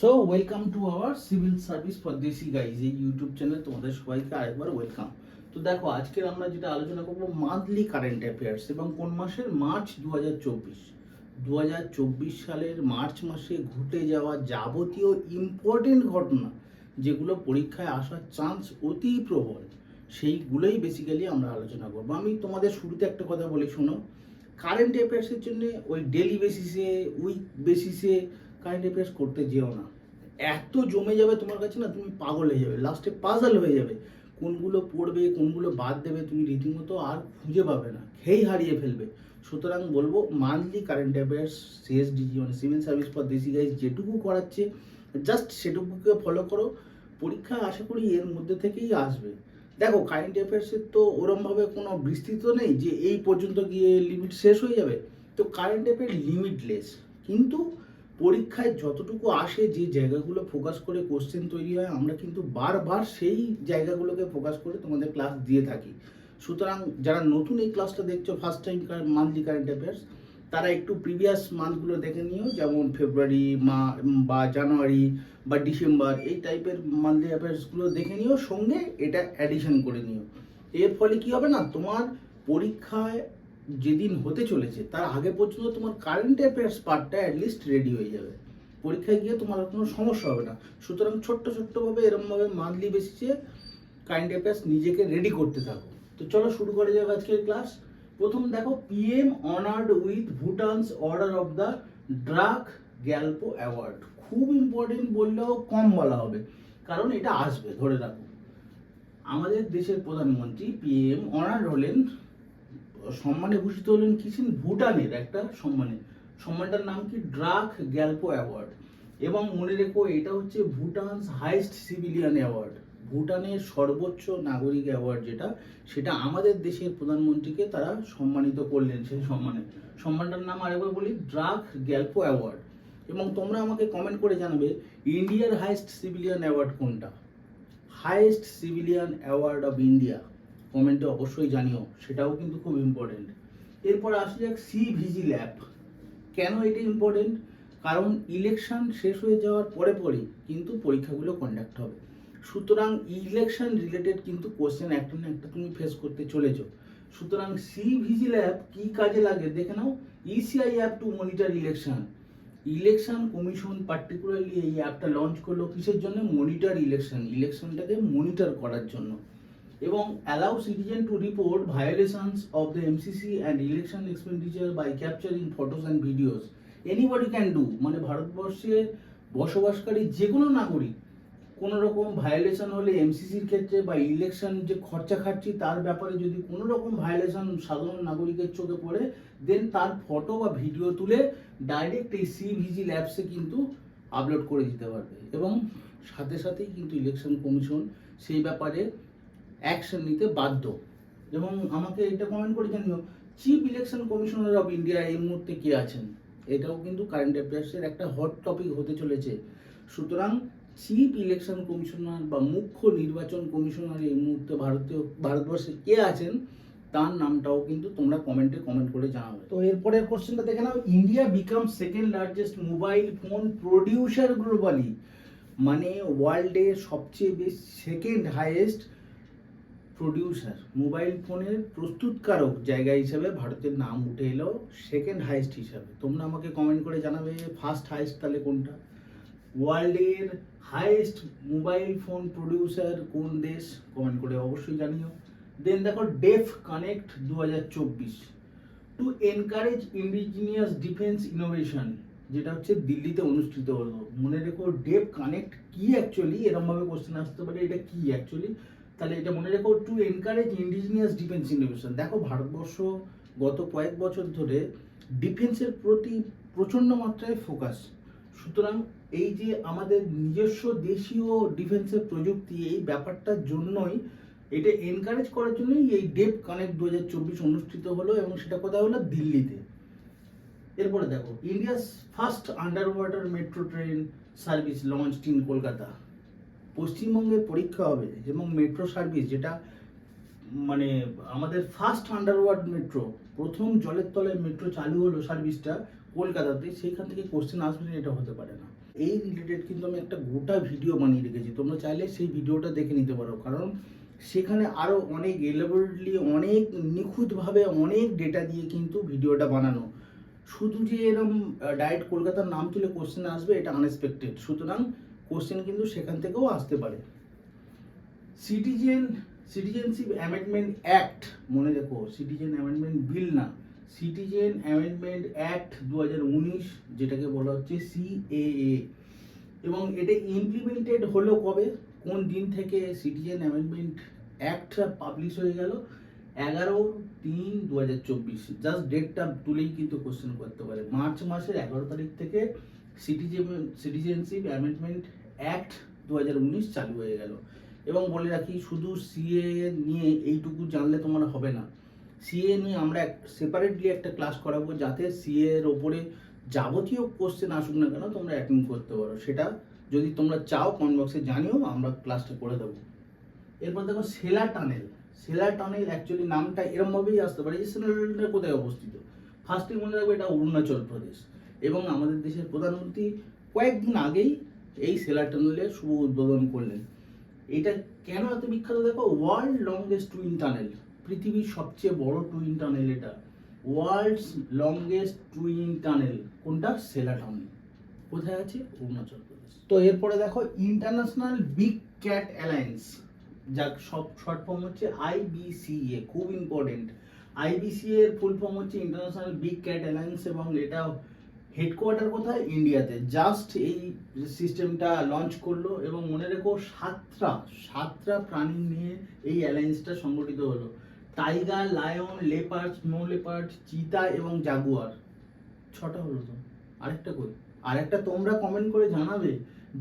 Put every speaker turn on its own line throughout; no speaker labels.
So welcome to our civil service পদ্মেসি guys এই YouTube channel তোমাদের সবাইকে আরেকবার ওয়েলকাম তো দেখো, আজকের আমরা যেটা আলোচনা করব মান্থলি কারেন্ট অ্যাফেয়ার্স এবং কোন মাসের? মার্চ দু হাজার চব্বিশ। দু হাজার চব্বিশ সালের মার্চ মাসে ঘটে যাওয়া যাবতীয় ইম্পর্টেন্ট ঘটনা যেগুলো পরীক্ষায় আসার চান্স অতি প্রবল, সেইগুলোই বেসিক্যালি আমরা আলোচনা করব। আমি তোমাদের শুরুতে একটা কথা বলি শোনো কারেন্ট অ্যাফেয়ার্সের জন্য ওই ডেলি বেসিসে উইক বেসিসে কারেন্ট অ্যাফেয়ার্স করতে যেও না। এত জমে যাবে তোমার কাছে না, তুমি পাগল হয়ে যাবে লাস্টে পাজাল হয়ে যাবে। কোনগুলো পড়বে, কোনগুলো বাদ দেবে, তুমি রীতিমতো আর খুঁজে পাবে না, খেই হারিয়ে ফেলবে। সুতরাং বলব monthly current affairs C S D G মানে civil service for desi guys যেটুকু করাচ্ছে জাস্ট সেটুকুকে ফলো করো। পরীক্ষা আশা করি এর মধ্যে থেকেই আসবে। দেখো কারেন্ট অ্যাফেয়ার্সের তো ওরমভাবে কোনো বিস্তৃত নেই যে এই পর্যন্ত গিয়ে লিমিট শেষ হয়ে যাবে। তো কারেন্ট অ্যাফেয়ার লিমিটলেস কিন্তু পরীক্ষায় যতটুকু আসে, যে জায়গাগুলো ফোকাস করে কোশ্চেন তৈরি হয়, আমরা কিন্তু বারবার সেই জায়গাগুলোকে ফোকাস করে তোমাদের ক্লাস দিয়ে থাকি। সুতরাং যারা নতুন এই ক্লাসটা দেখছ first time monthly current affairs তারা একটু প্রিভিয়াস মান্থগুলো দেখে নিও, যেমন ফেব্রুয়ারি মা, বা জানুয়ারি বা ডিসেম্বর এই টাইপের মান্থলি অ্যাফেয়ার্সগুলো দেখে নিও, সঙ্গে এটা অ্যাডিশন করে নিও। এর ফলে কি হবে না, তোমার পরীক্ষায় যেদিন হতে চলেছে, তার আগে পর্যন্ত তোমার কারেন্ট অ্যাফেয়ার্স পার্টটা অ্যাটলিস্ট রেডি হয়ে যাবে। পরীক্ষায় গিয়ে তোমার আর কোনো সমস্যা হবে না। সুতরাং ছোট্ট ছোট্টভাবে এরমভাবে মান্থলি বেসিসে কারেন্ট অ্যাফেয়ার্স নিজেকে রেডি করতে থাকো। তো চলো শুরু করা যাক আজকের ক্লাস প্রথম দেখো PM honoured with Bhutan's order of the Druk Gyalpo award খুব ইম্পর্টেন্ট বললেও কম বলা হবে, কারণ এটা আসবে, ধরে রাখো। আমাদের দেশের প্রধানমন্ত্রী পিএম অনার্ড হলেন সম্মানে ভূষিত হলেন কিসেন ভুটানের একটা সম্মানে। সম্মানটার নাম কি? ড্রাক গ্যালপো অ্যাওয়ার্ড। এবং মনে রেখো, এটা হচ্ছে ভুটানস হাইস্ট সিভিলিয়ান অ্যাওয়ার্ড। ভুটানের সর্বোচ্চ নাগরিক অ্যাওয়ার্ড যেটা, সেটা আমাদের দেশের প্রধানমন্ত্রীকে তারা সম্মানিত করলেন সেই সম্মানে। সম্মানটার নাম আরেকবার বলি, ড্রাক গ্যালপো অ্যাওয়ার্ড। এবং তোমরা আমাকে কমেন্ট করে জানাবে, ইন্ডিয়ার হাইস্ট সিভিলিয়ান অ্যাওয়ার্ড কোনটা? Highest civilian award of India. কমেন্টে অবশ্যই জানিও, সেটাও কিন্তু খুব ইম্পর্টেন্ট এরপর আসে যাক সি ভিজি ল্যাব কেন এটা ইম্পর্টেন্ট কারণ ইলেকশন শেষ হয়ে যাওয়ার পরে পরেই কিন্তু পরীক্ষাগুলো কন্ডাক্ট হবে। সুতরাং ইলেকশন রিলেটেড কিন্তু কোশ্চেন একটা না একটা তুমি ফেস করতে চলেছো। সুতরাং সি ভিজি ল্যাব কি কাজে লাগে? দেখে নাও E C I app to monitor election election commission particularly এই অ্যাপটা লঞ্চ করল কিসের জন্য? মনিটর ইলেকশন ইলেকশনটাকে মনিটর করার জন্য। এবং allow citizen to report violations of the M C C and election expenditure by capturing photos and videos anybody can do মানে ভারতবর্ষে বসবাসকারী যে কোনো নাগরিক কোনো রকম ভায়োলেশন হলে এমসিসির ক্ষেত্রে বা ইলেকশন যে খরচা খাচ্ছি তার ব্যাপারে যদি কোনো রকম ভায়োলেশন সাধারণ নাগরিকের চোখে পড়ে দেন তার ফটো বা ভিডিও তুলে ডাইরেক্ট এই সি ভিজি ল্যাবসে কিন্তু আপলোড করে দিতে পারবে। এবং সাথে সাথেই কিন্তু ইলেকশন কমিশন সেই ব্যাপারে অ্যাকশন নিতে বাধ্য। এবং আমাকে এটা কমেন্ট করে জানিও chief election commissioner of India এই মুহূর্তে কে আছেন? এটাও কিন্তু কারেন্ট অ্যাফেয়ার্সের একটা হট টপিক হতে চলেছে। সুতরাং চিফ ইলেকশন কমিশনার বা মুখ্য নির্বাচন কমিশনার এই মুহূর্তে ভারতীয়, ভারতবর্ষে কে আছেন, তার নামটাও কিন্তু তোমরা কমেন্টে কমেন্ট করে জানাবে তো এরপরের কোশ্চেনটা দেখে নাও India become second largest mobile phone producer globally মানে ওয়ার্ল্ডে সবচেয়ে বেশি সেকেন্ড হাইয়েস্ট প্রডিউসার মোবাইল ফোনের প্রস্তুতকারক জায়গা হিসাবে ভারতের নাম উঠে এলো সেকেন্ড হাইয়েস্ট হিসাবে। তোমরা আমাকে কমেন্ট করে জানাবে ফার্স্ট হাইয়েস্ট তাহলে কোনটা? ওয়ার্ল্ডের হাইয়েস্ট মোবাইল ফোন প্রডিউসার কোন দেশ? কমেন্ট করে অবশ্যই জানিও। দেন দেখো ডেফ কানেক্ট দু হাজার চব্বিশ। To encourage indigenous defence innovation যেটা হচ্ছে দিল্লিতে অনুষ্ঠিত হলো। মনে রেখো ডেভ কানেক্ট কি অ্যাকচুয়ালি এরমভাবে কোশ্চেন আসতে পারে, এটা কি অ্যাকচুয়ালি তাহলে এটা মনে রেখো to encourage indigenous defence innovation দেখো ভারতবর্ষ গত কয়েক বছর ধরে ডিফেন্সের প্রতি প্রচণ্ড মাত্রায় ফোকাস সুতরাং এই যে আমাদের নিজস্ব দেশীয় ডিফেন্সের প্রযুক্তি, এই ব্যাপারটার জন্যই এটা এনকারেজ করার জন্যই এই ডেপ কানেক্ট দু হাজার চব্বিশ অনুষ্ঠিত হলো এবং সেটা কোথায় হলো? দিল্লিতে। এরপরে দেখো India's first underwater metro train service launch in Kolkata পশ্চিমবঙ্গে পরীক্ষা হবে এবং মেট্রো সার্ভিস যেটা মানে আমাদের ফার্স্ট আন্ডারওয়ার্ড মেট্রো প্রথম জলের তলায় মেট্রো চালু হলো সার্ভিসটা কলকাতাতে, সেইখান থেকে কোশ্চেন আসবে না এটা হতে পারে না। এই রিলেটেড কিন্তু আমি একটা গোটা ভিডিও বানিয়ে রেখেছি, তোমরা চাইলে সেই ভিডিওটা দেখে নিতে পারো, কারণ সেখানে আরও অনেক এলাবোরেটলি অনেক নিখুঁতভাবে অনেক ডেটা দিয়ে কিন্তু ভিডিওটা বানানো। শুধু যে এরকম ডাইরেক্ট কলকাতার নাম তুলে কোশ্চেন আসবে, এটা আনএক্সপেক্টেড সুতরাং কোশ্চেন কিন্তু সেখান থেকেও আসতে পারে। সিটিজেন সিটিজেনশিপ অ্যামেন্ডমেন্ট অ্যাক্ট মনে রেখো সিটিজেন অ্যামেন্ডমেন্ট বিল না সিটিজেন অ্যামেন্ডমেন্ট অ্যাক্ট দু হাজার উনিশ, যেটাকে বলা হচ্ছে সিএএ এবং এটা ইমপ্লিমেন্টেড হলো কবে? কোন দিন থেকে সিটিজেন অ্যামেন্ডমেন্ট অ্যাক্টটা পাবলিশ হয়ে গেল? এগারো তিন দু হাজার চব্বিশ জাস্ট ডেটটা তুলেই কিন্তু কোশ্চেন করতে পারে। মার্চ মাসের এগারো তারিখ থেকে সিটিজেন সিটিজেনশিপ অ্যামেন্ডমেন্ট অ্যাক্ট দু হাজার উনিশ চালু হয়ে গেল। এবং বলে রাখি, শুধু সিএ নিয়ে এইটুকু জানলে তোমার হবে না। সিএ নিয়ে আমরা সেপারেটলি একটা ক্লাস করাবো, যাতে সিএ এর ওপরে যাবতীয় কোশ্চেন আসুক না কেন তোমরা অ্যাটেন্ড করতে পারো। সেটা যদি তোমরা চাও কমেন্ট বক্সে জানিও, আমরা ক্লাসটা করে দেবো। এরপর দেখো Sela tunnel Sela tunnel actually নামটা এরমভাবেই আসতে পারে। যে কোথায় অবস্থিত? ফার্স্টে মনে রাখবে এটা অরুণাচল প্রদেশ। এবং আমাদের দেশের প্রধানমন্ত্রী কয়েকদিন আগেই এই সেলা টানেলের শুভ উদ্বোধন করলেন। এটা কেন এত বিখ্যাত? দেখো ওয়ার্ল্ড লংগেস্ট টুইন টানেল পৃথিবীর সবচেয়ে বড় টুইন টানেল এটা। ওয়ার্ল্ডস লংগেস্ট টুইন টানেল কোনটা? সেলা টানেল কোথায় আছে? অরুণাচল প্রদেশ। তো এরপরে দেখো ইন্টারন্যাশনাল বিগ ক্যাট অ্যালায়েন্স যার সব শর্ট ফর্ম হচ্ছে আইবিসিএ খুব important I B C A এর ফুল ফর্ম হচ্ছে ইন্টারন্যাশনাল বিগ ক্যাট অ্যালায়েন্স এবং এটা হেডকোয়ার্টার কোথায়? ইন্ডিয়াতে জাস্ট এই সিস্টেমটা লঞ্চ করল এবং মনে রেখো সাতটা সাতটা প্রাণী নিয়ে এই অ্যালায়েন্সটা সংগঠিত হলো। Tiger lion leopard snow leopard cheetah এবং জাগুয়ার ছটা হলো তো। আরেকটা কই? আরেকটা তোমরা কমেন্ট করে জানাবে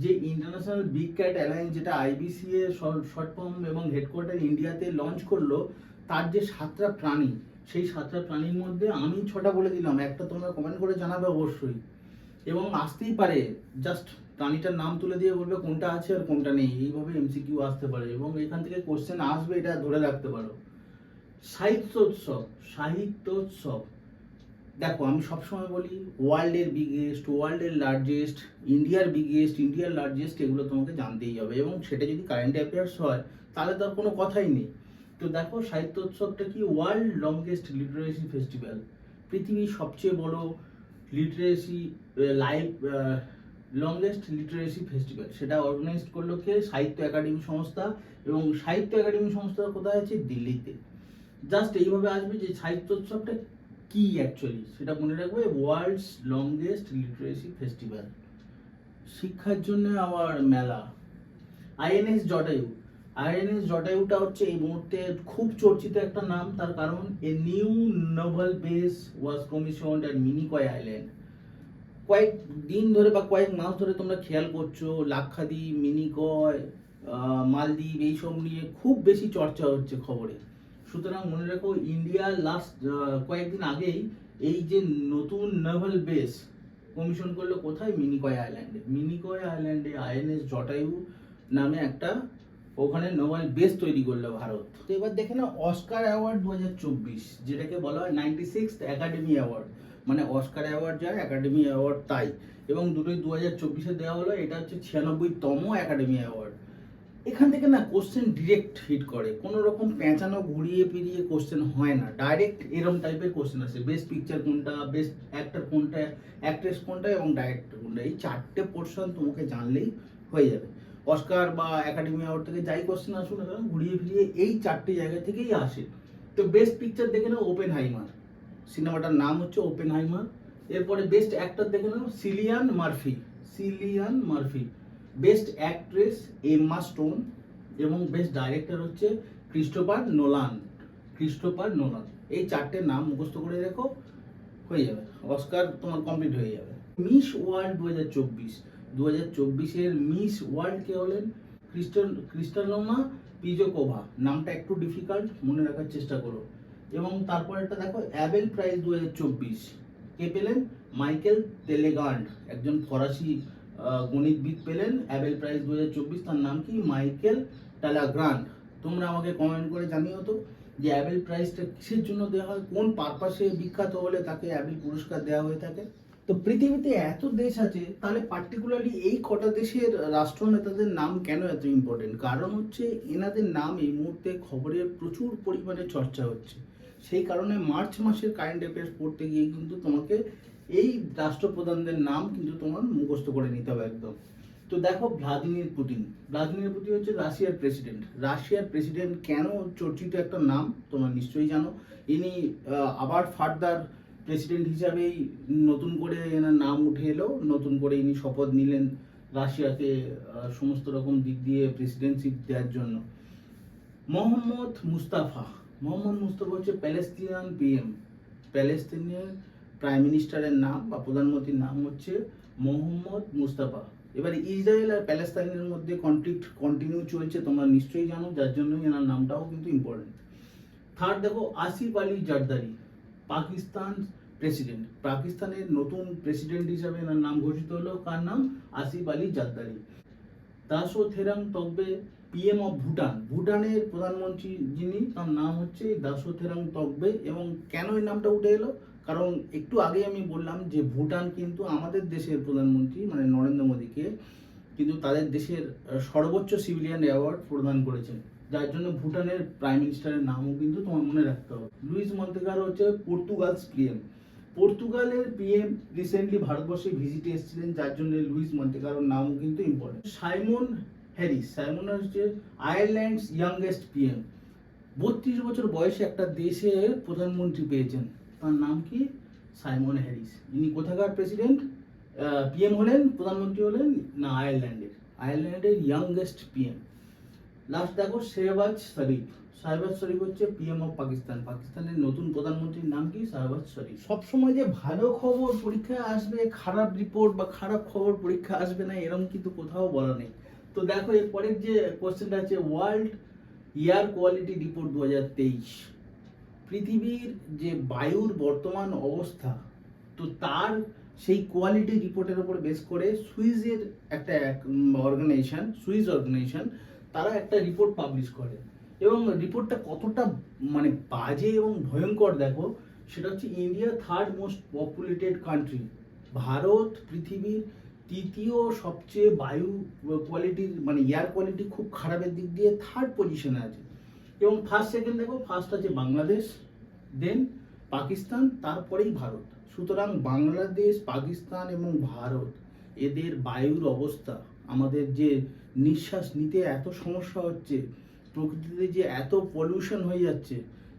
যে ইন্টারন্যাশনাল বিগ ক্যাট অ্যালায়েন্স যেটা আইবিসি এর শর্ট ফর্ম এবং হেডকোয়ার্টার ইন্ডিয়াতে লঞ্চ করল, তার যে সাতটা প্রাণী সেই সাতটা প্রাণীর মধ্যে আমি ছটা বলে দিলাম, একটা তোমরা কমেন্ট করে জানাবে অবশ্যই। এবং আসতেই পারে জাস্ট প্রাণীটার নাম তুলে দিয়ে বলবে কোনটা আছে আর কোনটা নেই, এইভাবে এমসিকিউ আসতে পারে এবং এখান থেকে কোশ্চেন আসবে, এটা ধরে রাখতে পারো। সাহিত্যোৎসব সাহিত্যোৎসব। দেখো, আমি সবসময় বলি ওয়ার্ল্ডের বিগেস্ট ওয়ার্ল্ডের লার্জেস্ট ইন্ডিয়ার বিগেস্ট ইন্ডিয়ার লার্জেস্ট এগুলো তোমাকে জানতেই হবে। এবং সেটা যদি কারেন্ট অ্যাফেয়ার্স হয়, তাহলে তার কোনো কথাই নেই। তো দেখো সাহিত্য উৎসবটা কি ওয়ার্ল্ড লংগেস্ট লিটারেসি ফেস্টিভ্যাল পৃথিবীর সবচেয়ে বড় literacy live longest literacy festival সেটা অর্গানাইজ করল কে? সাহিত্য একাডেমি সংস্থা এবং সাহিত্য একাডেমি সংস্থা কোথায় আছে? দিল্লিতে। জাস্ট এইভাবে আসবে যে সাহিত্য উৎসবটা কি অ্যাকচুয়ালি সেটা মনে রাখবে ওয়ার্ল্ডস লংগেস্ট লিটারেসি ফেস্টিভ্যাল শিক্ষার জন্য আমার মেলা। আইএনএস জটায়ু আইএনএস জটায়ুটা হচ্ছে এই মুহূর্তে খুব চর্চিত একটা নাম, তার কারণ a new naval base was commissioned at Minicoy island. কয়েক দিন ধরে বা কয়েক মাস ধরে তোমরা খেয়াল করছ, লাক্ষাদ্বীপ, মিনিকয় মালদ্বীপ এইসব নিয়ে খুব বেশি চর্চা হচ্ছে খবরে। সুতরাং মনে রাখো ইন্ডিয়া লাস্ট কয়েকদিন আগেই এই যে নতুন নেভাল বেস কমিশন করল কোথায়? মিনিকয় আইল্যান্ডে। মিনিকয় আইল্যান্ডে আইএনএস জটায়ু নামে একটা ওখানে নোবেল বেস তৈরি করল ভারত। তো এবার দেখে না অস্কার অ্যাওয়ার্ড দু হাজার চব্বিশ, যেটাকে বলা হয় নাইনটি সিক্স একাডেমি অ্যাওয়ার্ড মানে অস্কার অ্যাওয়ার্ড যা একাডেমি অ্যাওয়ার্ড তাই। এবং দুটোই দু হাজার চব্বিশে দেওয়া হলো, এটা হচ্ছে ছিয়ানব্বইতম একাডেমি অ্যাওয়ার্ড এখান থেকে না কোশ্চেন ডিরেক্ট হিট করে। কোনো রকম পেঁচানো, ঘুরিয়ে ফিরিয়ে কোশ্চেন হয় না। ডাইরেক্ট এরম টাইপের কোশ্চেন আসে। বেস্ট পিকচার কোনটা বেস্ট অ্যাক্টর কোনটা অ্যাক্ট্রেস কোনটা এবং ডাইরেক্টর কোনটা। এই চারটে পোর্শন তোমাকে জানলেই হয়ে যাবে। অস্কার বা একাডেমি অ্যাওয়ার্ড থেকে যাই কোশ্চেন আসুক না কেন, ঘুরিয়ে ফিরিয়ে এই চারটি জায়গা থেকেই আসে। তো বেস্ট পিকচার দেখে নাও ওপেন হাইমার সিনেমাটার নাম হচ্ছে ওপেন হাইমার এরপরে বেস্ট অ্যাক্টর দেখে নাও Cillian Murphy Cillian Murphy best actress Emma Stone এবং বেস্ট ডাইরেক্টর হচ্ছে ক্রিস্টোফার নোলান ক্রিস্টোফার নোলান এই চারটে নাম মুখস্থ করে রেখো, হয়ে যাবে। অস্কার তোমার কমপ্লিট হয়ে যাবে। মিস ওয়ার্ল্ড দু হাজার চব্বিশ। দু হাজার চব্বিশের মিস ওয়ার্ল্ড কে হলেন ক্রিস্টাল ক্রিস্টালোমা পিজোকোভা। নামটা একটু ডিফিকাল্ট মনে রাখার চেষ্টা করো। এবং তারপরেরটা দেখো, অ্যাবেল প্রাইজ দু হাজার চব্বিশ। কে পেলেন? Michael Talagrand. একজন ফরাসি গণিতবিদ পেলেন, অ্যাবেল প্রাইজ দু হাজার চব্বিশ। তার নাম কি? মাইকেল টালাগ্রান্ড তোমরা আমাকে কমেন্ট করে জানিও তো যে অ্যাবেল প্রাইজটা কিসের জন্য দেওয়া হয়, কোন পারপাসে বিখ্যাত হলে তাকে অ্যাবেল পুরস্কার দেওয়া হয়ে থাকে? তো পৃথিবীতে এত দেশ আছে, তাহলে পার্টিকুলারলি এই কটা দেশের রাষ্ট্রনেতাদের নাম কেন এত ইম্পর্টেন্ট কারণ হচ্ছে এনাদের নাম এই মুহূর্তে খবরের প্রচুর পরিমাণে চর্চা হচ্ছে। সেই কারণে মার্চ মাসের কারেন্ট অ্যাফেয়ার্স পড়তে গিয়ে কিন্তু তোমাকে এই রাষ্ট্রপ্রধানদের নাম কিন্তু তোমার মুখস্থ করে নিতে হবে একদম। তো দেখো ভ্লাদিমির পুতিন। ভ্লাদিমির পুতিন হচ্ছে রাশিয়ার প্রেসিডেন্ট রাশিয়ার প্রেসিডেন্ট কেন চর্চিত একটা নাম, তোমরা নিশ্চয়ই জানো। ইনি আবার ফার্দার প্রেসিডেন্ট হিসাবেই নতুন করে এনার নাম উঠে এলো নতুন করে ইনি শপথ নিলেন রাশিয়াতে আহ, সমস্ত রকম দিক দিয়ে প্রেসিডেন্সি দেওয়ার জন্য। মোহাম্মদ মুস্তাফা মোহাম্মদ মুস্তাফা হচ্ছে প্যালেস্তিনিয়ান পিএম প্যালেস্তিনিয়ান প্রাইম মিনিস্টারের নাম বা প্রধানমন্ত্রীর নাম হচ্ছে মোহাম্মদ মুস্তাফা। এবার ইসরায়েল আর প্যালেস্তাইনের মধ্যে কনফ্লিক্ট কন্টিনিউ চলছে তোমরা নিশ্চয়ই জানো যার জন্য এনার নামটাও কিন্তু ইম্পর্টেন্ট থার্ড দেখো আসিফ আলী জারদারি। পাকিস্তান প্রেসিডেন্ট। পাকিস্তানের নতুন প্রেসিডেন্ট হিসাবে এনার নাম ঘোষিত হলো কার নাম? আসিফ আলী জারদারি দাসো থেরাং তকবে পিএম অফ ভুটান। ভুটানের প্রধানমন্ত্রী যিনি, তার নাম হচ্ছে দাসো থেরাং তকবে এবং কেন এই নামটা উঠে এলো? কারণ একটু আগে আমি বললাম যে ভুটান কিন্তু আমাদের দেশের প্রধানমন্ত্রী মানে নরেন্দ্র মোদীকে কিন্তু তাদের দেশের সর্বোচ্চ সিভিলিয়ান অ্যাওয়ার্ড প্রদান করেছেন যার জন্য ভুটানের প্রাইম মিনিস্টারের নামও কিন্তু তোমার মনে রাখতে হবে। লুইস মন্তেগার হচ্ছে পর্তুগালস পিএম পর্তুগালের পিএম রিসেন্টলি ভারতবর্ষে ভিজিটে এসেছিলেন, যার জন্য লুইস মন্তেগারোর নামও কিন্তু ইম্পর্টেন্ট সাইমন হ্যারিস, সাইমন হচ্ছে আয়ারল্যান্ডস ইয়াংগেস্ট পিএম বত্রিশ বছর বয়সে একটা দেশে প্রধানমন্ত্রী পেয়েছেন। তার নাম কি? Simon Harris. ইনি কোথাকার প্রেসিডেন্ট পিএম হলেন, প্রধানমন্ত্রী হলেন? না আয়ারল্যান্ডের আয়ারল্যান্ডের ইয়াংগেস্ট পিএম লাস্ট দেখো শেহবাজ শরীফ শাহবাজ শরীফ হচ্ছে পিএম অফ পাকিস্তান পাকিস্তানের নতুন প্রধানমন্ত্রীর নাম কি? শাহবাজ শরীফ সবসময় যে ভালো খবর পরীক্ষায় আসবে, খারাপ রিপোর্ট বা খারাপ খবর পরীক্ষা আসবে না এরকম কিন্তু কোথাও বলা নেই। তো দেখো এর পরের যে কোশ্চেনটা আছে ওয়ার্ল্ড এয়ার কোয়ালিটি রিপোর্ট দু হাজার তেইশ। পৃথিবীর যে বায়ুর বর্তমান অবস্থা, তো তার সেই কোয়ালিটি রিপোর্টের উপর বেস করে সুইজের একটা অর্গানাইজেশন সুইজ অর্গানাইজেশন তারা একটা রিপোর্ট পাবলিশ করে। এবং রিপোর্টটা কতটা মানে বাজে এবং ভয়ঙ্কর দেখো, সেটা হচ্ছে India third most populated country Bharat পৃথিবীর তৃতীয় সবচেয়ে বায়ু কোয়ালিটির মানে এয়ার কোয়ালিটি খুব খারাপের দিক দিয়ে থার্ড পজিশনে আছে। এবং ফার্স্ট সেকেন্ড দেখো ফার্স্ট আছে বাংলাদেশ দেন পাকিস্তান, তারপরেই ভারত। সুতরাং বাংলাদেশ, পাকিস্তান এবং ভারত, এদের বায়ুর অবস্থা, আমাদের যে নিঃশ্বাস নিতে এত সমস্যা হচ্ছে, প্রকৃতিতে যে এত পলিউশন হয়ে যাচ্ছে,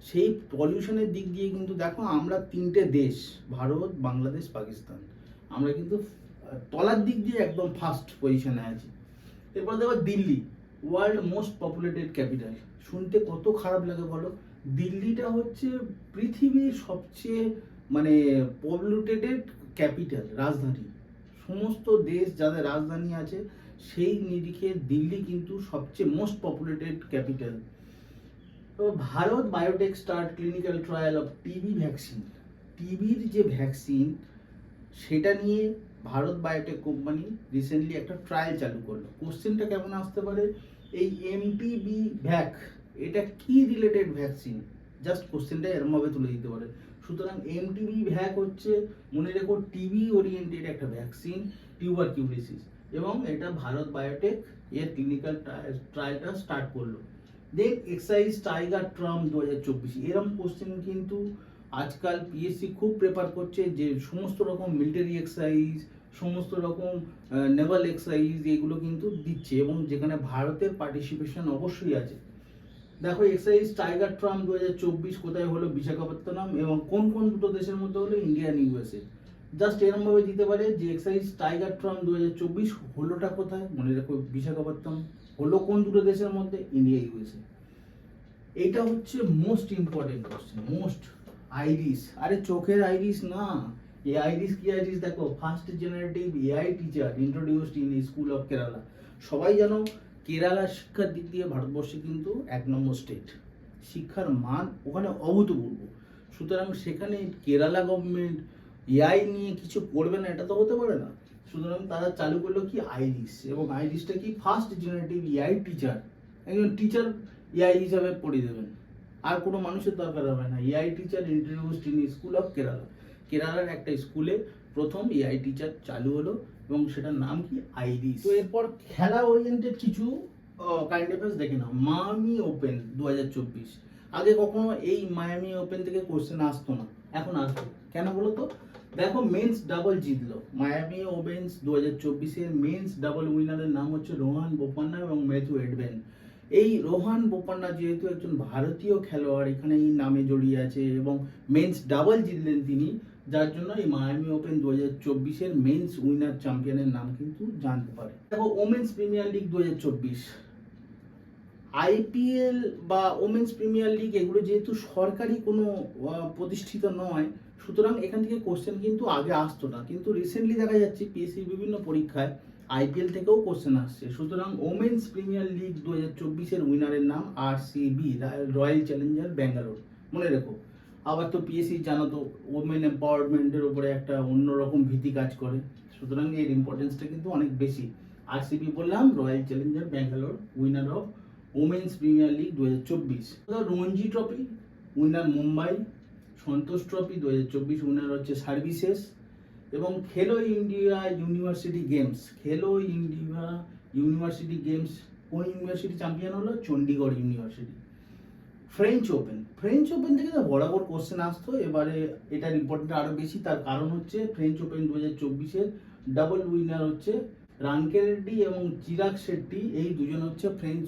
সেই পলিউশনের দিক দিয়ে কিন্তু দেখো আমরা তিনটে দেশ, ভারত, বাংলাদেশ, পাকিস্তান, আমরা কিন্তু তলার দিক দিয়ে একদম ফার্স্ট পজিশনে আছি। এরপর দেখো Delhi world most populated capital শুনতে কত খারাপ লাগে বলো? দিল্লিটা হচ্ছে পৃথিবীর সবচেয়ে মানে পপুলেটেড ক্যাপিটাল রাজধানী। সমস্ত দেশ যাদের রাজধানী আছে সেই নিরিখে দিল্লি কিন্তু সবচেয়ে মোস্ট পপুলেটেড ক্যাপিটাল তো Bharat biotech start clinical trial of TB vaccine টিবির যে ভ্যাকসিন সেটা নিয়ে ভারত বায়োটেক কোম্পানি রিসেন্টলি একটা ট্রায়াল চালু করল। কোশ্চেনটা কেমন আসতে পারে? এই এমটিবি ভ্যাক এটা কি রিলেটেড ভ্যাকসিন জাস্ট কোশ্চেনটা এরমভাবে তুলে দিতে পারে। সুতরাং এমটিবি ভ্যাক হচ্ছে, মনে রেখো টিবি ওরিয়েন্টেড একটা ভ্যাকসিন টিউবারকিউলিসিস এবং এটা ভারত বায়োটেক এর ক্লিনিক্যাল ট্রায়ালটা স্টার্ট করল। দেন এক্সাইজ টাইগার ট্রাম দু হাজার চব্বিশ। এরম কোশ্চেন কিন্তু আজকাল পিএসসি খুব প্রেফার করছে যে সমস্ত রকম মিলিটারি এক্সাইজ সমস্ত রকম নেভাল এক্সাইজ এগুলো কিন্তু দিচ্ছে এবং যেখানে ভারতের পার্টিসিপেশন অবশ্যই আছে। দেখো এক্সাইজ টাইগার ট্রাম দু হাজার চব্বিশ কোথায় হলো? বিশাখাপত্তনম এবং কোন কোন দুটো দেশের মধ্যে হলো? ইন্ডিয়া ইউএসএ জাস্ট এরমভাবে দিতে পারে যে এক্সাইজ টাইগার ট্রাম দু হাজার চব্বিশ হলোটা কোথায়? মনে রেখো বিশাখাপত্তনম। হলো কোন দুটো দেশের মধ্যে? ইন্ডিয়া ইউএসএ এইটা হচ্ছে most important question most Iris আরে চোখের আইরিস না। এই আইরিস কি আইরিস দেখো first generative AI teacher introduced in school of Kerala সবাই জানো কেরালা শিক্ষার দিক দিয়ে ভারতবর্ষে কিন্তু এক নম্বর স্টেট শিক্ষার মান ওখানে অভূতপূর্ব। সুতরাং সেখানে কেরালা গভর্নমেন্ট এআই নিয়ে কিছু করবে না, এটা তো হতে পারে না। সুতরাং তারা চালু করল কি? আইরিস এবং আইরিসটা কি? ফার্স্ট জেনারেটিভ এআই টিচার একজন টিচার এআই হিসাবে পড়িয়ে দেবেন। আর কোনো মানুষের দরকার হবে না। AI teacher introduced in school of Kerala কেরালার একটা স্কুলে প্রথম এআই টিচার চালু হলো এবং সেটার নাম কি? আইরিস তো এরপর খেলা ওরিয়েন্টেড কিছু কাইন্ড অ্যাফেয়ার্স দেখে নাও। মায়ামি ওপেন দু হাজার চব্বিশ। আগে কখনো এই মায়ামি ওপেন থেকে কোশ্চেন আসতো না। এখন আসবে। কেন বলো তো দেখো মেন্স ডাবল জিতলো। মায়ামি ওপেন্স দু হাজার চব্বিশের মেন্স ডাবল উইনারের নাম হচ্ছে রোহান বোপান্না এবং ম্যাথু এডভেন এই রোহান বোপান্না যেহেতু একজন ভারতীয় খেলোয়াড়, এখানে এই নামে জড়িয়ে আছে এবং মেন্স ডাবল জিতলেন তিনি, যার জন্য এই মায়ামি ওপেন দু হাজার চব্বিশের মেন্স উইনার চ্যাম্পিয়নের নাম কিন্তু জানতে পারে। দেখো ওমেন্স প্রিমিয়ার লিগ দু হাজার চব্বিশ আইপিএল বা ওমেন্স প্রিমিয়ার লিগ এগুলো যেহেতু সরকারি কোনো প্রতিষ্ঠিত নয় সুতরাং এখান থেকে কোশ্চেন কিন্তু আগে আসতো না। কিন্তু রিসেন্টলি দেখা যাচ্ছে পিএসসির বিভিন্ন পরীক্ষায় আইপিএল থেকেও কোশ্চেন আসছে। সুতরাং ওমেন্স প্রিমিয়ার লিগ দু হাজার চব্বিশের উইনারের নাম R C B royal challenger Bangalore মনে রেখো। আবার তো পিএসসি জানো তো ওমেন এম্পাওয়ারমেন্টের উপরে একটা অন্যরকম ভীতি কাজ করে। সুতরাং এর ইম্পর্টেন্সটা কিন্তু অনেক বেশি। আরসিবি বললাম royal challenger Bangalore winner of women's premier league দু হাজার চব্বিশ Ranji trophy winner Mumbai Santosh trophy দু হাজার চব্বিশ উইনার হচ্ছে সার্ভিসেস এবং Khelo India university games Khelo India university games কোন ইউনিভার্সিটি চ্যাম্পিয়ন হলো? Chandigarh university French open French open থেকে তো বরাবর কোশ্চেন আসতো। এবারে এটার ইম্পর্টেন্ট আরও বেশি, তার কারণ হচ্ছে ফ্রেঞ্চ ওপেন দু হাজার চব্বিশের ডাবল উইনার হচ্ছে রাঙ্কেরেড্ডি এবং চিরাগ শেট্টি। এই দুজন হচ্ছে ফ্রেঞ্চ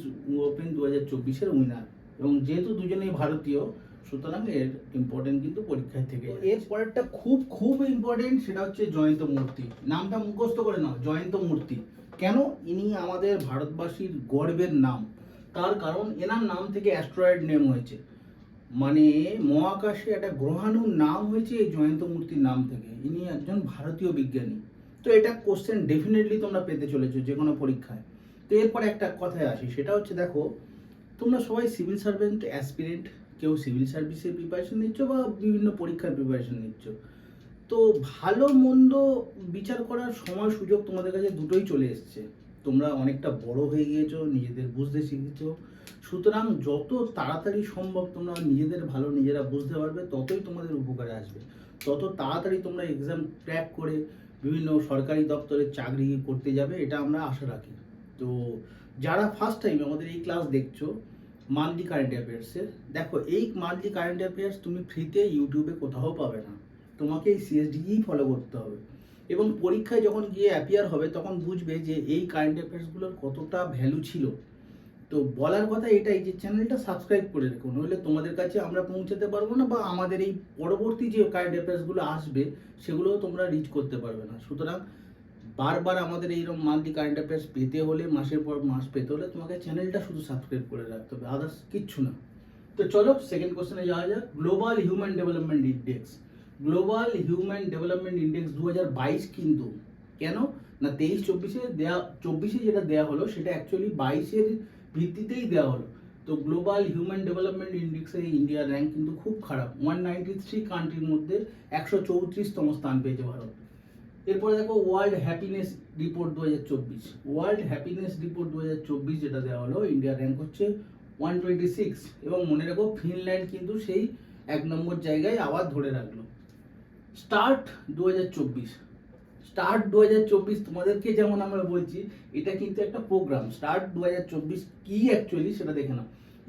ওপেন দু হাজার চব্বিশের উইনার এবং যেহেতু দুজনেই ভারতীয় সুতরাং এর ইম্পর্টেন্ট কিন্তু পরীক্ষায় থেকে এর পরেরটা খুব খুব ইম্পর্টেন্ট সেটা হচ্ছে জয়ন্ত মূর্তি। নামটা মুখস্থ করে নাও জয়ন্ত মূর্তি। কেন ইনি আমাদের ভারতবাসীর গর্বের নাম? তার কারণ এনার নাম থেকে অ্যাস্ট্রয়েড নেম হয়েছে। মানে মহাকাশে একটা গ্রহাণুর নাম হয়েছে এই জয়ন্ত মূর্তির নাম থেকে। ইনি একজন ভারতীয় বিজ্ঞানী। তো এটা কোশ্চেন ডেফিনেটলি তোমরা পেতে চলেছো যে কোনো পরীক্ষায়। তো এরপর একটা কথায় আসি সেটা হচ্ছে দেখো তোমরা সবাই সিভিল সার্ভেন্ট অ্যাসপিরেন্ট কেউ সিভিল সার্ভিসের প্রিপারেশন নিচ্ছ বা বিভিন্ন পরীক্ষার প্রিপারেশন নিচ্ছ। তো ভালো মন্দ বিচার করার সময় সুযোগ তোমাদের কাছে দুটোই চলে এসছে। তোমরা অনেকটা বড় হয়ে গিয়েছো, নিজেদের বুঝতে শিখেছো। সুতরাং যত তাড়াতাড়ি সম্ভব তোমরা নিজেদের ভালো নিজেরা বুঝতে পারবে, ততই তোমাদের উপকারে আসবে। তত তাড়াতাড়ি তোমরা এক্সাম ক্র্যাক করে বিভিন্ন সরকারি দপ্তরের চাকরি করতে যাবে, এটা আমরা আশা রাখি। তো যারা ফার্স্ট টাইম আমাদের এই ক্লাস দেখছ মান্থলি কারেন্ট অ্যাফেয়ার্সের দেখো, এই মান্থলি কারেন্ট অ্যাফেয়ার্স তুমি ফ্রিতে ইউটিউবে কোথাও পাবে না। তোমাকে এই সিএসডিই ফলো করতে হবে। এবং পরীক্ষায় যখন গিয়ে অ্যাপিয়ার হবে, তখন বুঝবে যে এই কারেন্ট অ্যাফেয়ার্সগুলোর কতটা ভ্যালু ছিল। তো বলার কথা এটাই যে চ্যানেলটা সাবস্ক্রাইব করে রেখো, নইলে তোমাদের কাছে আমরা পৌঁছাতে পারব না বা আমাদের এই পরবর্তী যে কারেন্ট অ্যাফেয়ার্সগুলো আসবে, সেগুলোও তোমরা রিচ করতে পারবে না। সুতরাং বারবার আমাদের এইরকম মান্থলি কারেন্ট অ্যাফেয়ার্স পেতে হলে, মাসের পর মাস পেতে হলে তোমাকে চ্যানেলটা শুধু সাবস্ক্রাইব করে রাখতে হবে আদার্স কিচ্ছু না। তো চলো সেকেন্ড কোশ্চেনে যাওয়া যাক। Global human development index global human development index দু হাজার বাইশ কিন্তু কেন? না, তেইশ, চব্বিশে দেয়া, চব্বিশে যেটা দেওয়া হলো, সেটা অ্যাকচুয়ালি বাইশের ভিত্তিতেই দেওয়া হলো। তো গ্লোবাল হিউম্যান ডেভেলপমেন্ট ইন্ডেক্সে ইন্ডিয়ার র্যাঙ্ক কিন্তু খুব খারাপ। ওয়ান নাইনটি থ্রি কান্ট্রির মধ্যে একশো চৌত্রিশতম স্থান পেয়েছে ভারত। এরপরে দেখো ওয়ার্ল্ড হ্যাপিনেস রিপোর্ট দু হাজার চব্বিশ। ওয়ার্ল্ড হ্যাপিনেস রিপোর্ট দু হাজার চব্বিশ যেটা দেওয়া হলো ইন্ডিয়ার র্যাঙ্ক হচ্ছে ওয়ান টোয়েন্টি সিক্স এবং মনে রাখো ফিনল্যান্ড কিন্তু সেই এক নম্বর জায়গায় আবার ধরে রাখল। স্টার্ট দু হাজার চব্বিশ। স্টার্ট দু হাজার চব্বিশ তোমাদেরকে যেমন আমরা বলছি, এটা কিন্তু একটা প্রোগ্রাম স্টার্ট দু হাজার চব্বিশ কী অ্যাকচুয়ালি সেটা দেখে নাও।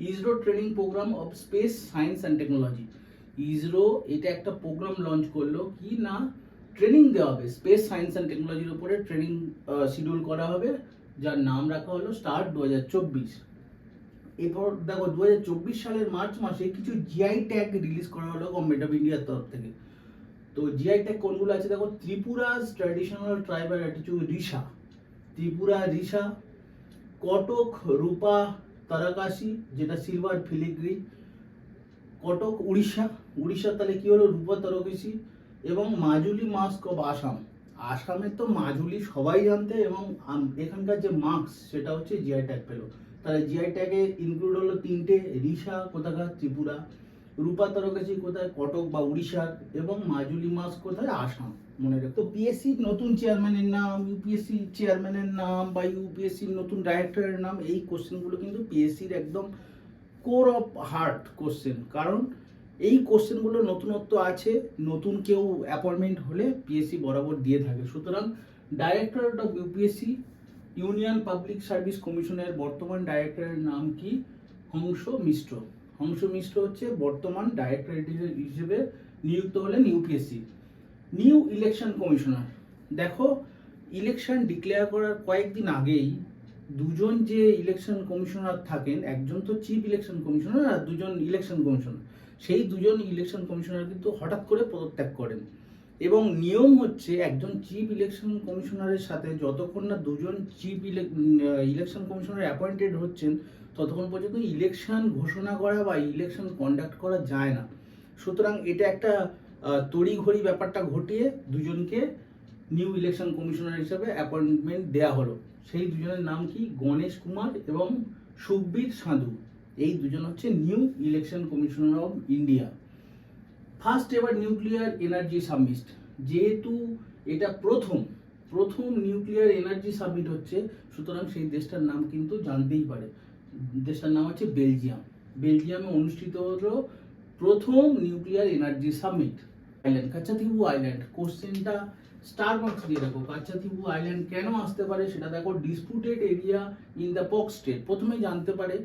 ISRO training programme of space science and technology ISRO এটা একটা প্রোগ্রাম লঞ্চ করল। কি না? ট্রেনিং দেওয়া হবে। স্পেস সায়েন্স অ্যান্ড টেকনোলজির উপরে ট্রেনিং শিডিউল করা হবে। যার নাম রাখা হলো স্টার্ট দু হাজার চব্বিশ। এরপর দেখো দু হাজার চব্বিশ সালের মার্চ মাসে কিছু জিআই ট্যাগ রিলিজ করা হলো গভর্নমেন্ট অফ ইন্ডিয়ার তরফ থেকে। তো জিআই ট্যাগ কোনগুলো আছে? দেখো ত্রিপুরাজ ট্র্যাডিশনাল ট্রাইবাল অ্যাটিচিউড রিসা ত্রিপুরা রিসা কটক রূপা তারাকাশি, যেটা সিলভার ফিলিগ্রি কটক উড়িষ্যা। উড়িষ্যা তাহলে কী হলো? রূপা তারকাশি। এবং মাজুলি মাস্ক অব আসাম। আসামের তো মাজুলি সবাই জানতে এবং এখানকার যে মার্কস সেটা হচ্ছে জিআই ট্যাগ পেল। তাহলে জিআই ট্যাগে ইনক্লুড হলো তিনটে, রিসা কোথাকার, ত্রিপুরা। রূপা তারকাশি কোথায়, কটক বা উড়িষ্যার এবং মাজুলি মাস কোথায়, আসাম, মনে রাখো। তো পিএসসি নতুন চেয়ারম্যানের নাম ইউপিএসসি চেয়ারম্যানের নাম বা ইউপিএসসির নতুন ডাইরেক্টরের নাম, এই কোশ্চেনগুলো কিন্তু পিএসসির একদম কোর অফ হার্ট কোশ্চেন কারণ এই কোশ্চেনগুলো নতুনত্ব আছে, নতুন কেউ অ্যাপয়েন্টমেন্ট হলে পিএসসি বরাবর দিয়ে থাকে। সুতরাং directorate of U P S C union public service কমিশনের বর্তমান ডাইরেক্টরের নাম কি? হংস মিশ্র। হংস মিশ্র হচ্ছে বর্তমান ডাইরেক্টর হিসেবে নিযুক্ত হলেন U P S C new election commissioner দেখো ইলেকশন ডিক্লেয়ার করার কয়েকদিন আগেই দুজন যে ইলেকশন কমিশনার থাকেন, একজন তো চিফ ইলেকশন কমিশনার আর দুজন ইলেকশন কমিশনার সেই দুজন ইলেকশন কমিশনার কিন্তু হঠাৎ করে পদত্যাগ করেন। এবং নিয়ম হচ্ছে একজন চিফ ইলেকশন কমিশনারের সাথে যতক্ষণ না দুজন চিফ ইলেকশন কমিশনার অ্যাপয়েন্টেড হচ্ছেন, ততক্ষণ পর্যন্ত ইলেকশন ঘোষণা করা বা ইলেকশন কন্ডাক্ট করা যায় না। সুতরাং এটা একটা তড়িঘড়ি ব্যাপারটা ঘটিয়ে দুজনকে নিউ ইলেকশন কমিশনার হিসেবে অ্যাপয়েন্টমেন্ট দেয়া হলো। সেই দুজনের নাম কি? গণেশ কুমার এবং সুখবীর সাধু এই দুজন হচ্ছে new election commissioner of India. First এবার নিউক্লিয়ার এনার্জি সাবমিট যেহেতু এটা প্রথম প্রথম নিউক্লিয়ার এনার্জি সাবমিট হচ্ছে, সুতরাং সেই দেশটার নাম কিন্তু জানতেই পারে। দেশটার নাম হচ্ছে বেলজিয়াম। বেলজিয়ামে অনুষ্ঠিত হলো প্রথম nuclear energy summit island Katchatheevu island কোশ্চেনটা স্টার মার্কস দিয়ে দেখো কাচ্চাথিবু আইল্যান্ড কেন আসতে পারে সেটা দেখো disputed area in the Palk strait প্রথমে জানতে পারে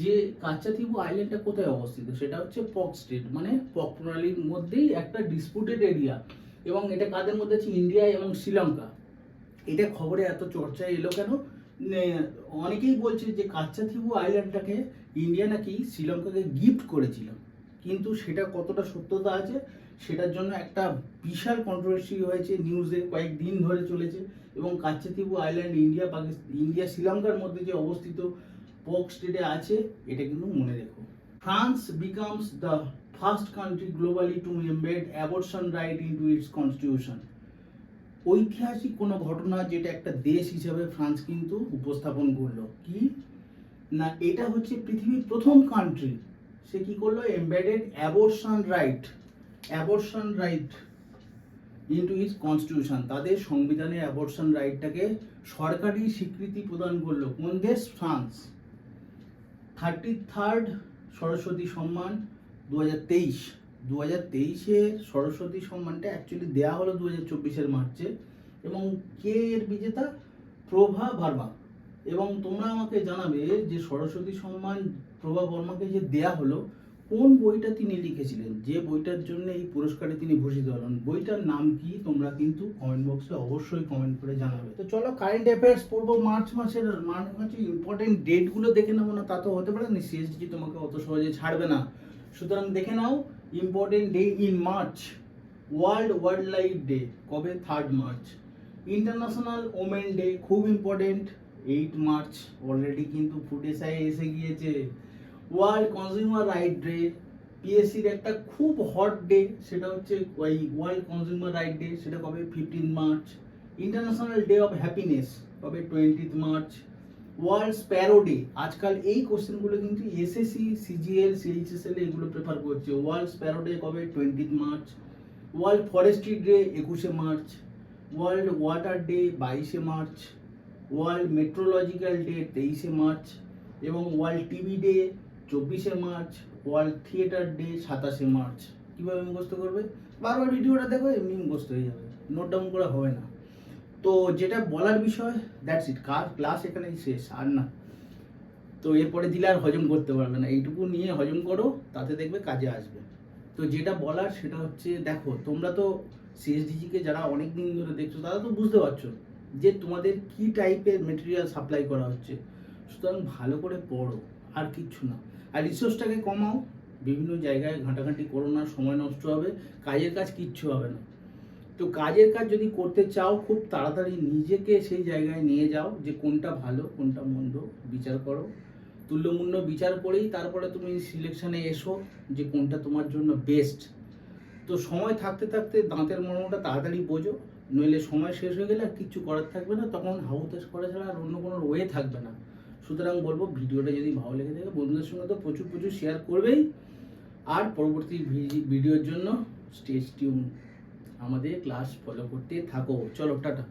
যে কাচ্চাথিবু আইল্যান্ডটা কোথায় অবস্থিত? সেটা হচ্ছে পক স্টেট মানে পক প্রণালীর মধ্যেই একটা ডিসপুটেড এরিয়া এবং এটা কাদের মধ্যে আছে? ইন্ডিয়া এবং শ্রীলঙ্কা। এটা খবরে এত চর্চায় এলো কেন? অনেকেই বলছে যে কাচ্চাথিবু আইল্যান্ডটাকে ইন্ডিয়া নাকি শ্রীলঙ্কাকে গিফট করেছিল। কিন্তু সেটা কতটা সত্যতা আছে? সেটার জন্য একটা বিশাল কন্ট্রোভার্সি হয়েছে নিউজে কয়েকদিন ধরে চলেছে এবং Katchatheevu island India Pakistan India, শ্রীলঙ্কার মধ্যে যে অবস্থিত পক স্টেটে আছে, এটা কিন্তু মনে রেখো। France becomes the first country globally to embed abortion right into its constitution ঐতিহাসিক কোনো ঘটনা যেটা একটা দেশ হিসাবে ফ্রান্স কিন্তু উপস্থাপন করল। কি? না, এটা হচ্ছে পৃথিবীর প্রথম কান্ট্রি সে কি করল? Embedded abortion right abortion right into its constitution তাদের সংবিধানে অ্যাবর্শন রাইটটাকে সরকারি স্বীকৃতি প্রদান করল। কোন দেশ? ফ্রান্স। থার্টি থার্ড সরস্বতী সম্মান দু হাজার তেইশ। দু হাজার তেইশে সরস্বতী সম্মানটা অ্যাকচুয়ালি দেওয়া হলো দু হাজার চব্বিশের মার্চে এবং কে এর বিজেতা? প্রভা ভার্মা। এবং তোমরা আমাকে জানাবে যে সরস্বতী সম্মান প্রভা বর্মাকে যে দেয়া হলো কোন বইটা তিনি লিখেছিলেন? যে বইটার জন্য এই পুরস্কারে তিনি ভূষিত হলেন। বইটার নাম কি? তোমরা কিন্তু কমেন্ট বক্সে অবশ্যই কমেন্ট করে জানাবে। তো চলো কারেন্ট অ্যাফেয়ার্স পড়ব মার্চ মাসের মার্চ মাসের ইম্পর্টেন্ট ডেটগুলো দেখে নেব, না তা তো হতে পারে না। সিএসডি তোমাকে অত সহজে ছাড়বে না। সুতরাং দেখে নাও important day in March world wild life day কবে? Third March international women day খুব ইম্পর্টেন্ট এইট মার্চ অলরেডি কিন্তু ফুটেসায় এসে গিয়েছে। ওয়ার্ল্ড কনজিউমার রাইট ডে পিএসসির একটা খুব হট ডে সেটা হচ্ছে ওই ওয়ার্ল্ড কনজিউমার রাইট ডে সেটা কবে fifteen March international day of happiness কবে twentieth March world sparrow day আজকাল এই কোশ্চেনগুলো কিন্তু S S C C G L C H S L এগুলো প্রেফার করছে। ওয়ার্ল্ড স্প্যারো ডে কবে? Twentieth March world forestry day একুশে মার্চ ওয়ার্ল্ড ওয়াটার ডে বাইশে মার্চ ওয়ার্ল্ড মেট্রোলজিক্যাল ডে তেইশে মার্চ এবং ওয়ার্ল্ড টিভি ডে চব্বিশে March, world theatre day, সাতাশে March. কীভাবে মুখস্থ করবে? বারবার ভিডিওটা দেখো, এমনি মুখস্থ হয়ে যাবে। নোট ডাউন করা হবে না। তো যেটা বলার বিষয় দ্যাটস ইট কার ক্লাস এখানেই শেষ, আর না। তো এরপরে দিলে আর হজম করতে পারবে না। এইটুকু নিয়ে হজম করো, তাতে দেখবে কাজে আসবে। তো যেটা বলার, সেটা হচ্ছে, দেখো, তোমরা তো সিএসডিজিকে যারা অনেক দিন ধরে দেখছ, তারা তো বুঝতে পারছ যে তোমাদের কি টাইপের মেটেরিয়াল সাপ্লাই করা হচ্ছে। সুতরাং ভালো করে পড়ো, আর কিচ্ছু না। আর রিসোর্সটাকে কমাও। বিভিন্ন জায়গায় ঘাঁটাঘাঁটি করো না, সময় নষ্ট হবে, কাজের কাজ কিচ্ছু হবে না। তো কাজের কাজ যদি করতে চাও, খুব তাড়াতাড়ি নিজেকে সেই জায়গায় নিয়ে যাও যে কোনটা ভালো, কোনটা মন্দ, বিচার করো। তুল্যমূল্য বিচার করেই তারপরে তুমি সিলেকশানে এসো যে কোনটা তোমার জন্য বেস্ট তো সময় থাকতে থাকতে দাঁতের মর্মটা তাড়াতাড়ি বোঝো, নইলে সময় শেষ হয়ে গেলে আর কিচ্ছু করার থাকবে না, তখন হাউতাস করা ছাড়া আর অন্য কোনো ওয়ে থাকবে না। সুতরাং বলব, ভিডিওটা যদি ভালো লেগে থাকে, বন্ধুদের সঙ্গে তো প্রচুর প্রচুর শেয়ার করবেই। আর পরবর্তী ভিডিওর জন্য স্টেজ টিউন আমাদের ক্লাস ফলো করতে থাকো। চলো, টাটা।